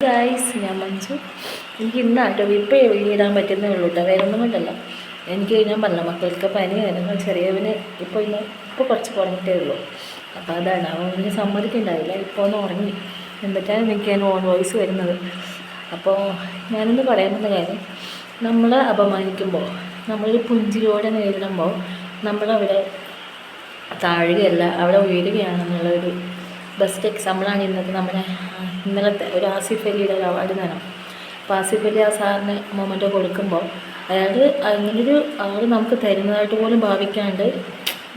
Guys ഞാൻ മഞ്ജു. എനിക്ക് ഇന്നാട്ടോ ഇപ്പോൾ വീടാൻ പറ്റുന്നേ ഉള്ളൂ കേട്ടോ വേറെ ഒന്നും കൊണ്ടല്ല എനിക്ക് ഞാൻ പറഞ്ഞ മക്കൾക്ക് പനിയായിരുന്നു ചെറിയവന് ഇപ്പോൾ ഇന്ന് ഇപ്പോൾ കുറച്ച് കുറഞ്ഞിട്ടേ ഉള്ളൂ. അപ്പോൾ അതാണ്. അവന് സമ്മതിക്കുന്നുണ്ടാവില്ല ഇപ്പോൾ ഒന്ന് ഉറങ്ങി. എന്നിട്ടാണ് എനിക്ക് ഞാൻ ഓൺ വോയിസ് വരുന്നത്. അപ്പോൾ ഞാനിന്ന് പറയാമെന്ന കാര്യം നമ്മളെ അപമാനിക്കുമ്പോൾ നമ്മളൊരു പുഞ്ചിരിയോടെ നേരിടുമ്പോൾ നമ്മളവിടെ താഴുകയല്ല അവിടെ ഉയരുകയാണെന്നുള്ളൊരു ബെസ്റ്റ് എക്സാമ്പിളാണ് ഇന്നത്തെ നമ്മുടെ ഇന്നലത്തെ ഒരു ആസിഫ് അലിയുടെ ഒരു അവാർഡ് നേരം അപ്പോൾ ആസിഫ് അലി ആ സാറിന് മൊമെന്റ് കൊടുക്കുമ്പോൾ അയാൾ അങ്ങനൊരു ആൾ നമുക്ക് തരുന്നതായിട്ട് പോലും ഭാവിക്കാണ്ട്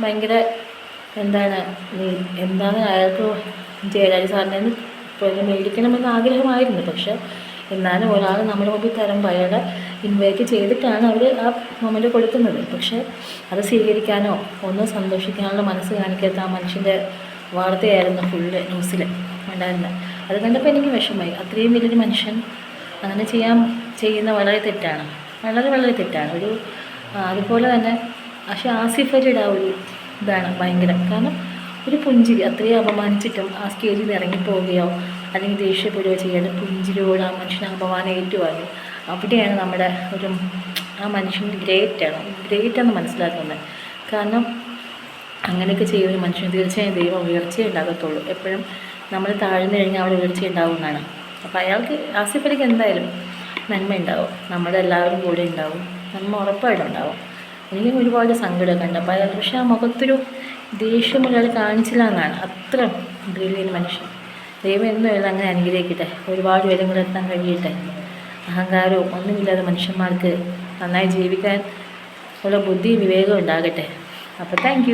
ഭയങ്കര എന്താണ് എന്താണ് അയാൾക്ക് ജയരാജ് സാറിനെ പിന്നെ മേടിക്കണമെന്ന് ആഗ്രഹമായിരുന്നു. പക്ഷേ എന്നാലും ഒരാൾ നമ്മുടെ മുമ്പിൽ തരുമ്പോൾ അയാളെ ഇൻവൈറ്റ് ചെയ്തിട്ടാണ് അവർ ആ മൊമെന്റ് കൊടുക്കുന്നത്. പക്ഷേ അത് സ്വീകരിക്കാനോ ഒന്ന് സന്തോഷിക്കാനുള്ള മനസ്സ് കാണിക്കാത്ത ആ മനുഷ്യന്റെ വാർത്തയായിരുന്നു ഫുള്ള് ന്യൂസിൽ ഉണ്ടായിരുന്നത് അത് കണ്ടപ്പോൾ എനിക്ക് വിഷമമായി. അത്രയും വലിയൊരു മനുഷ്യൻ അങ്ങനെ ചെയ്യാൻ ചെയ്യുന്ന വളരെ തെറ്റാണ്. വളരെ വളരെ തെറ്റാണ്. ഒരു അതുപോലെ തന്നെ പക്ഷേ ആസിഫ് അലിയുടെ ആ ഒരു ഇതാണ് ഭയങ്കര. കാരണം ഒരു പുഞ്ചിരി അത്രയും അപമാനിച്ചിട്ടും ആ സ്റ്റേജിൽ ഇറങ്ങിപ്പോവുകയോ അല്ലെങ്കിൽ ദേഷ്യപ്പെടുകയോ ചെയ്യാതെ പുഞ്ചിരിയോട് ആ മനുഷ്യനെ അപമാനം ഏറ്റുവാങ്ങി. അവിടെയാണ് നമ്മുടെ ഒരു ആ മനുഷ്യൻ ഗ്രേറ്റാണ് ഗ്രേറ്റാന്ന് മനസ്സിലാക്കുന്നത്. കാരണം അങ്ങനെയൊക്കെ ചെയ്യുന്ന ഒരു മനുഷ്യന് തീർച്ചയായും ദൈവം ഉയർച്ചയേ ഉണ്ടാകത്തുള്ളൂ. എപ്പോഴും നമ്മൾ താഴ്ന്നു കഴിഞ്ഞാൽ അവിടെ ഉയർച്ച ഉണ്ടാവുമെന്നാണ് അപ്പോൾ അയാൾക്ക് ആസിഫ് എന്തായാലും നന്മ ഉണ്ടാവും. നമ്മുടെ എല്ലാവരും കൂടെ ഉണ്ടാവും. നന്മ ഉറപ്പായിട്ടും ഉണ്ടാവും. എനിക്കും ഒരുപാട് സങ്കടമൊക്കെ ഉണ്ട്. അപ്പോൾ അയാൾ പക്ഷേ ആ മുഖത്തൊരു ദേഷ്യം ഒരാൾ കാണിച്ചില്ല എന്നാണ്. അത്ര ബ്രില്യൻ മനുഷ്യൻ. ദൈവം എന്നും അയാൾ അങ്ങനെ അനുഗ്രഹിക്കട്ടെ. ഒരുപാട് പേരും കൂടെ എത്താൻ കഴിയട്ടെ. അഹങ്കാരവും ഒന്നുമില്ലാതെ മനുഷ്യന്മാർക്ക് നന്നായി ജീവിക്കാൻ ഉള്ള ബുദ്ധിയും വിവേകവും ഉണ്ടാകട്ടെ. അപ്പോൾ താങ്ക്